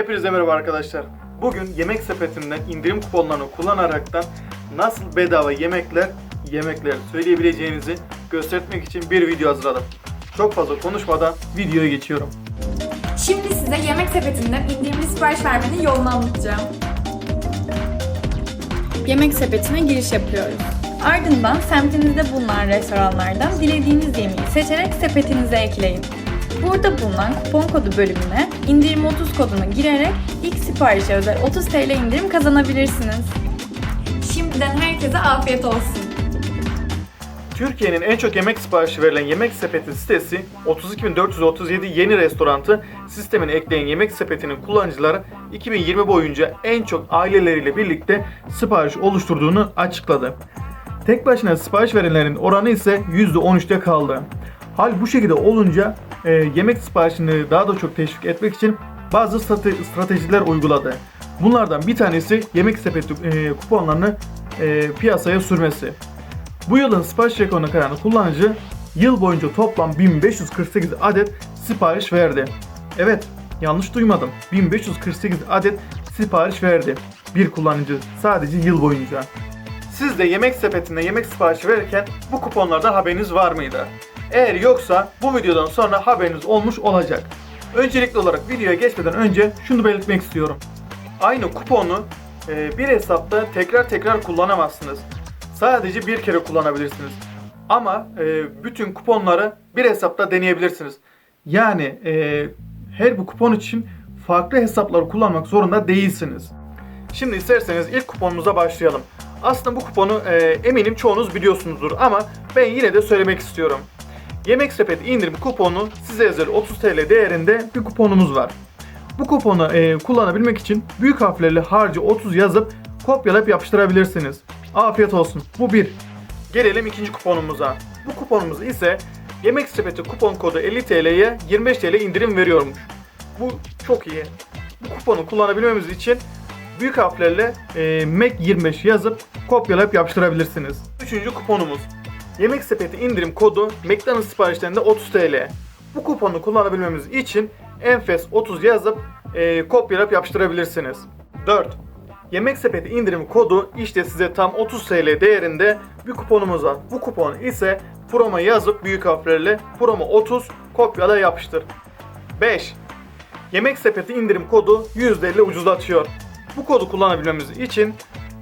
Hepinize merhaba arkadaşlar. Bugün yemek sepetinden indirim kuponlarını kullanaraktan nasıl bedava yemekler yemekler söyleyebileceğinizi göstermek için bir video hazırladım. Çok fazla konuşmadan videoya geçiyorum. Şimdi size yemek sepetinden indirimli sipariş vermenin yolunu anlatacağım. Yemek sepetine giriş yapıyoruz. Ardından semtinizde bulunan restoranlardan dilediğiniz yemeği seçerek sepetinize ekleyin. Burada bulunan kupon kodu bölümüne indirim 30 kodunu girerek ilk siparişe özel 30 TL indirim kazanabilirsiniz. Şimdiden herkese afiyet olsun. Türkiye'nin en çok yemek siparişi verilen yemek sepeti sitesi 32437 yeni restorantı sistemine ekleyen yemek sepetinin kullanıcıları 2020 boyunca en çok aileleriyle birlikte sipariş oluşturduğunu açıkladı. Tek başına sipariş verenlerin oranı ise %13'te kaldı. Hal bu şekilde olunca e, yemek siparişini daha da çok teşvik etmek için bazı strate- stratejiler uyguladı. Bunlardan bir tanesi yemek sepeti e, kuponlarını e, piyasaya sürmesi. Bu yılın sipariş rekorunu kıran kullanıcı yıl boyunca toplam 1548 adet sipariş verdi. Evet, yanlış duymadım. 1548 adet sipariş verdi bir kullanıcı sadece yıl boyunca. Siz de yemek sepetinde yemek siparişi verirken bu kuponlardan haberiniz var mıydı? Eğer yoksa bu videodan sonra haberiniz olmuş olacak. Öncelikli olarak videoya geçmeden önce şunu belirtmek istiyorum. Aynı kuponu e, bir hesapta tekrar tekrar kullanamazsınız. Sadece bir kere kullanabilirsiniz. Ama e, bütün kuponları bir hesapta deneyebilirsiniz. Yani e, her bir kupon için farklı hesapları kullanmak zorunda değilsiniz. Şimdi isterseniz ilk kuponumuza başlayalım. Aslında bu kuponu eminim çoğunuz biliyorsunuzdur ama ben yine de söylemek istiyorum. Yemek sepeti indirim kuponu size özel 30 TL değerinde bir kuponumuz var. Bu kuponu e, kullanabilmek için büyük harflerle harcı 30 yazıp kopyalayıp yapıştırabilirsiniz. Afiyet olsun. Bu bir. Gelelim ikinci kuponumuza. Bu kuponumuz ise yemek sepeti kupon kodu 50 TL'ye 25 TL indirim veriyormuş. Bu çok iyi. Bu kuponu kullanabilmemiz için büyük harflerle e, Mac 25 yazıp kopyalayıp yapıştırabilirsiniz. Üçüncü kuponumuz. Yemek sepeti indirim kodu McDonald's siparişlerinde 30 TL. Bu kuponu kullanabilmemiz için Enfes 30 yazıp e, kopyalayıp yapıştırabilirsiniz. 4. Yemek sepeti indirim kodu işte size tam 30 TL değerinde bir kuponumuz var. Bu kupon ise promo yazıp büyük harflerle promo 30 kopyala yapıştır. 5. Yemek sepeti indirim kodu %50 ucuzlatıyor. Bu kodu kullanabilmemiz için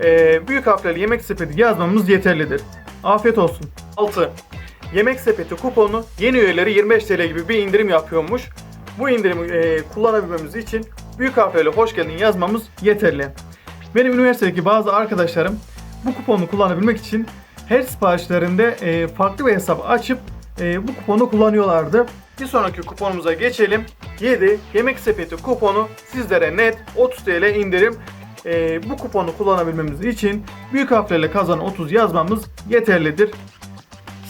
e, büyük harflerle yemek sepeti yazmamız yeterlidir. Afiyet olsun. 6. Yemek sepeti kuponu yeni üyeleri 25 TL gibi bir indirim yapıyormuş. Bu indirimi e, kullanabilmemiz için büyük harflerle hoş geldin yazmamız yeterli. Benim üniversitedeki bazı arkadaşlarım bu kuponu kullanabilmek için her siparişlerinde e, farklı bir hesap açıp e, bu kuponu kullanıyorlardı. Bir sonraki kuponumuza geçelim. 7. Yemek sepeti kuponu sizlere net 30 TL indirim. E, bu kuponu kullanabilmemiz için büyük harflerle kazan 30 yazmamız yeterlidir.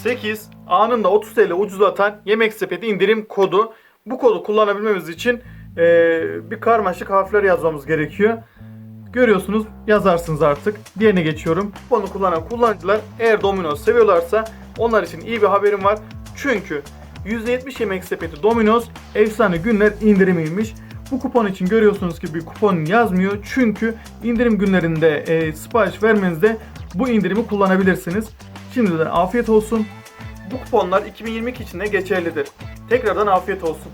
8. Anında 30 TL ucuzlatan yemek sepeti indirim kodu. Bu kodu kullanabilmemiz için e, bir karmaşık harfler yazmamız gerekiyor. Görüyorsunuz yazarsınız artık. Diğerine geçiyorum. Kuponu kullanan kullanıcılar eğer Domino's seviyorlarsa onlar için iyi bir haberim var. Çünkü %70 yemek sepeti Domino's efsane günler indirimiymiş. Bu kupon için görüyorsunuz ki bir kupon yazmıyor. Çünkü indirim günlerinde e, sipariş vermenizde bu indirimi kullanabilirsiniz. Şimdiden afiyet olsun. Bu kuponlar 2022 için de geçerlidir. Tekrardan afiyet olsun.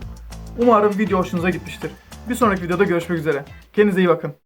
Umarım video hoşunuza gitmiştir. Bir sonraki videoda görüşmek üzere. Kendinize iyi bakın.